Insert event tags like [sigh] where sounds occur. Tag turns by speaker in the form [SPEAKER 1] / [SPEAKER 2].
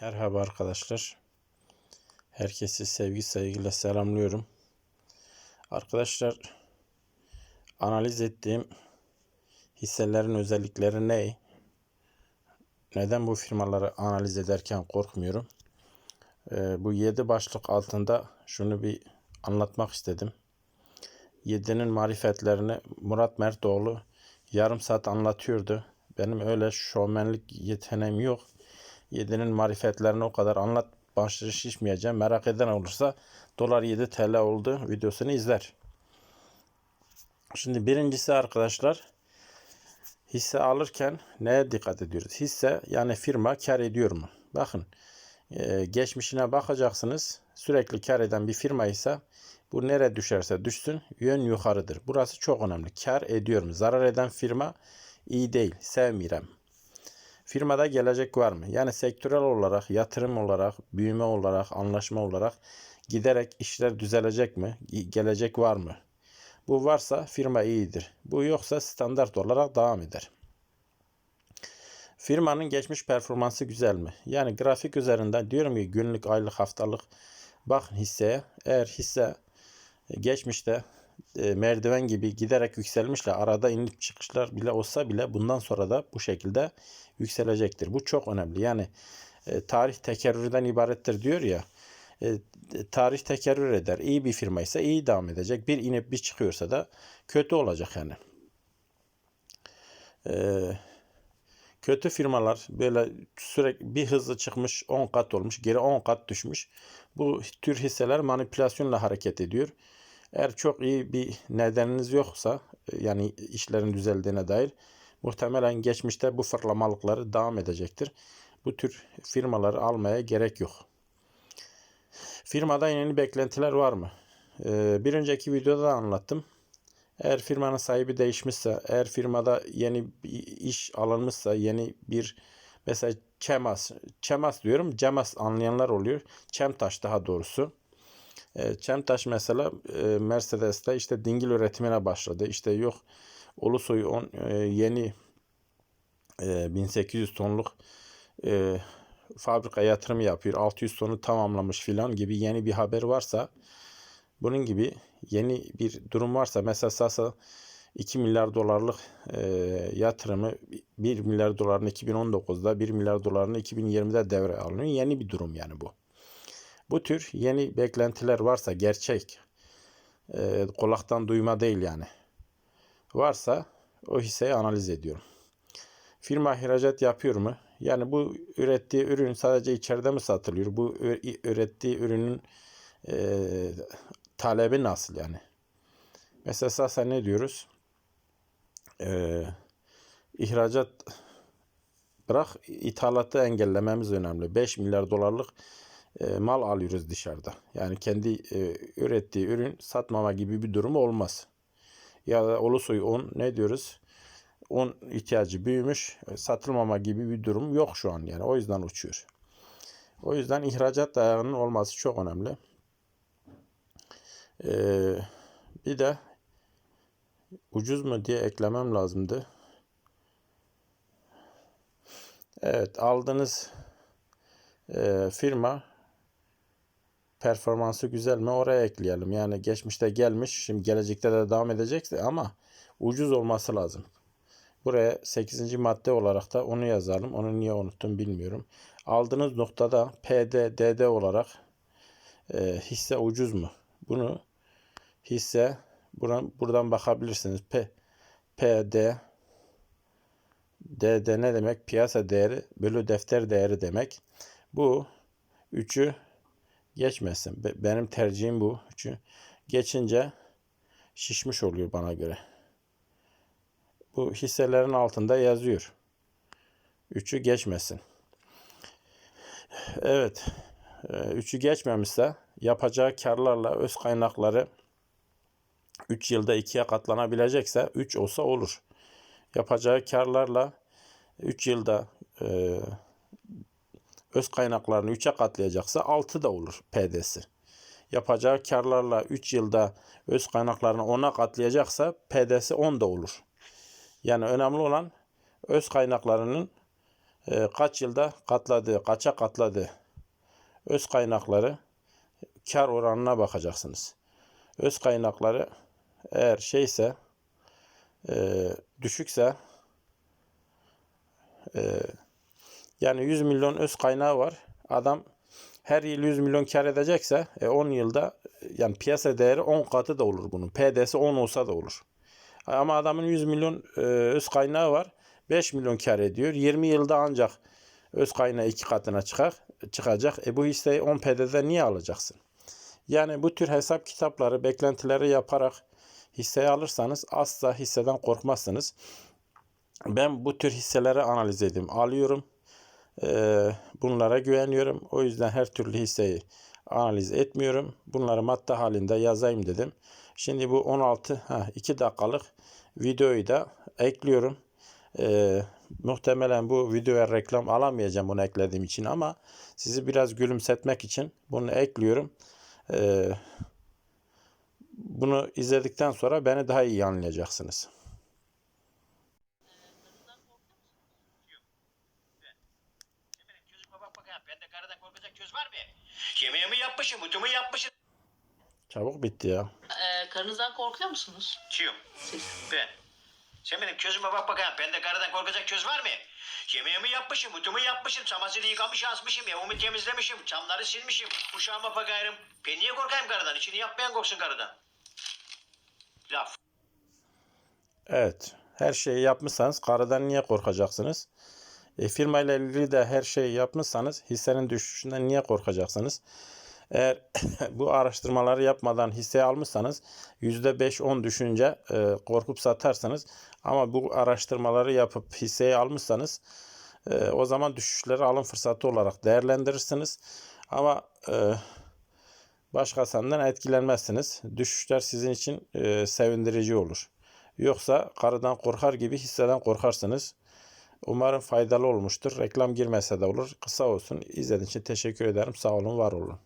[SPEAKER 1] Merhaba arkadaşlar. Herkesi sevgi saygıyla selamlıyorum. Arkadaşlar analiz ettiğim hisselerin özellikleri ne? Neden bu firmaları analiz ederken korkmuyorum? Ee, bu 7 başlık altında şunu bir anlatmak istedim. 7'nin marifetlerini Murat Mertoğlu yarım saat anlatıyordu. Benim öyle şovmenlik yeteneğim yok. 7'nin marifetlerini o kadar anlat başlığı şişmeyeceğim. Merak eden olursa dolar 7 TL oldu videosunu izler. Şimdi birincisi arkadaşlar hisse alırken neye dikkat ediyoruz? Hisse yani firma kar ediyor mu? Bakın e, geçmişine bakacaksınız. Sürekli kar eden bir firma ise bu nere düşerse düşsün yön yukarıdır. Burası çok önemli. Kar ediyor mu? Zarar eden firma iyi değil. Sevmirem. Firmada gelecek var mı? Yani sektörel olarak, yatırım olarak, büyüme olarak, anlaşma olarak giderek işler düzelecek mi? Gelecek var mı? Bu varsa firma iyidir. Bu yoksa standart olarak devam eder. Firmanın geçmiş performansı güzel mi? Yani grafik üzerinden diyorum ki günlük, aylık, haftalık bakın hisseye. Eğer hisse geçmişte e, merdiven gibi giderek yükselmişle arada inip çıkışlar bile olsa bile bundan sonra da bu şekilde yükselecektir. Bu çok önemli. Yani e, tarih tekerrürden ibarettir diyor ya. E, tarih tekerrür eder. İyi bir firma ise iyi devam edecek. Bir inip bir çıkıyorsa da kötü olacak yani. Eee kötü firmalar böyle sürekli bir hızlı çıkmış 10 kat olmuş geri 10 kat düşmüş. Bu tür hisseler manipülasyonla hareket ediyor. Eğer çok iyi bir nedeniniz yoksa yani işlerin düzeldiğine dair muhtemelen geçmişte bu fırlamalıkları devam edecektir. Bu tür firmaları almaya gerek yok. Firmada yeni beklentiler var mı? Ee, bir önceki videoda da anlattım. Eğer firmanın sahibi değişmişse, eğer firmada yeni bir iş alınmışsa, yeni bir mesela Çemas, Çemas diyorum, Cemas anlayanlar oluyor. Çemtaş daha doğrusu. E, Çemtaş mesela e, Mercedes'te işte dingil üretimine başladı. İşte yok Ulusoy on, e, yeni e, 1800 tonluk e, fabrika yatırım yapıyor. 600 tonu tamamlamış filan gibi yeni bir haber varsa bunun gibi yeni bir durum varsa mesela Sasa 2 milyar dolarlık yatırımı 1 milyar dolarını 2019'da 1 milyar dolarını 2020'de devre alınıyor. Yeni bir durum yani bu. Bu tür yeni beklentiler varsa gerçek e, kulaktan duyma değil yani. Varsa o hisseyi analiz ediyorum. Firma ihracat yapıyor mu? Yani bu ürettiği ürün sadece içeride mi satılıyor? Bu ürettiği ürünün e, talebi nasıl yani? Mesela Sasa ne diyoruz? Ee, ihracat bırak ithalatı engellememiz önemli. 5 milyar dolarlık e, mal alıyoruz dışarıda. Yani kendi e, ürettiği ürün satmama gibi bir durum olmaz. Ya da Ulusoy un ne diyoruz? Un ihtiyacı büyümüş, e, satılmama gibi bir durum yok şu an yani. O yüzden uçuyor. O yüzden ihracat dayağının olması çok önemli. Bir de ucuz mu diye eklemem lazımdı. Evet aldığınız e, firma performansı güzel mi oraya ekleyelim. Yani geçmişte gelmiş şimdi gelecekte de devam edecekse ama ucuz olması lazım. Buraya 8. madde olarak da onu yazalım. Onu niye unuttum bilmiyorum. Aldığınız noktada PD, olarak e, hisse ucuz mu? Bunu hisse buradan, buradan bakabilirsiniz. P, PD DD ne demek? Piyasa değeri bölü defter değeri demek. Bu üçü geçmesin. Benim tercihim bu. Üçü geçince şişmiş oluyor bana göre. Bu hisselerin altında yazıyor. Üçü geçmesin. Evet. E, üçü geçmemişse yapacağı karlarla öz kaynakları 3 yılda 2'ye katlanabilecekse 3 olsa olur. Yapacağı karlarla 3 yılda e, öz kaynaklarını 3'e katlayacaksa 6 da olur PD'si. Yapacağı karlarla 3 yılda öz kaynaklarını 10'a katlayacaksa PD'si 10 da olur. Yani önemli olan öz kaynaklarının e, kaç yılda katladığı, kaça katladığı öz kaynakları kar oranına bakacaksınız. Öz kaynakları eğer şeyse e, düşükse e, yani 100 milyon öz kaynağı var. Adam her yıl 100 milyon kar edecekse e, 10 yılda yani piyasa değeri 10 katı da olur bunun. PD'si 10 olsa da olur. Ama adamın 100 milyon e, öz kaynağı var. 5 milyon kar ediyor. 20 yılda ancak öz kaynağı iki katına çıkar, çıkacak. E bu hisseyi 10 PD'de niye alacaksın? Yani bu tür hesap kitapları, beklentileri yaparak hisseyi alırsanız asla hisseden korkmazsınız. Ben bu tür hisseleri analiz edeyim, alıyorum. Ee, bunlara güveniyorum. O yüzden her türlü hisseyi analiz etmiyorum. Bunları madde halinde yazayım dedim. Şimdi bu 16, ha, 2 dakikalık videoyu da ekliyorum. Ee, muhtemelen bu videoya reklam alamayacağım bunu eklediğim için ama sizi biraz gülümsetmek için bunu ekliyorum. Ee, bunu izledikten sonra beni daha iyi anlayacaksınız.
[SPEAKER 2] Benim Bende karadan korkacak göz var mı? Yemeğimi yapmışım, utumu yapmışım.
[SPEAKER 1] Çabuk bitti ya.
[SPEAKER 3] Ee, karınızdan korkuyor musunuz?
[SPEAKER 2] Çiğim.
[SPEAKER 3] Siz.
[SPEAKER 2] Ben. Sen benim gözüme bak bakayım. Bende karadan korkacak göz var mı? Yemeğimi yapmışım, utumu yapmışım, çamaşırı yıkamış asmışım, evimi temizlemişim, camları silmişim, uşağıma bakayım. Ben niye korkayım karadan? İçini yapmayan korksun karadan. Laf.
[SPEAKER 1] Evet. Her şeyi yapmışsanız karıdan niye korkacaksınız? E, firma ile ilgili de her şeyi yapmışsanız hissenin düşüşünden niye korkacaksınız? Eğer [coughs] bu araştırmaları yapmadan hisse almışsanız %5-10 düşünce e, korkup satarsanız ama bu araştırmaları yapıp hisseyi almışsanız e, o zaman düşüşleri alım fırsatı olarak değerlendirirsiniz. Ama e, başkasından etkilenmezsiniz. Düşüşler sizin için e, sevindirici olur. Yoksa karıdan korkar gibi hisseden korkarsınız. Umarım faydalı olmuştur. Reklam girmese de olur. Kısa olsun. İzlediğiniz için teşekkür ederim. Sağ olun, var olun.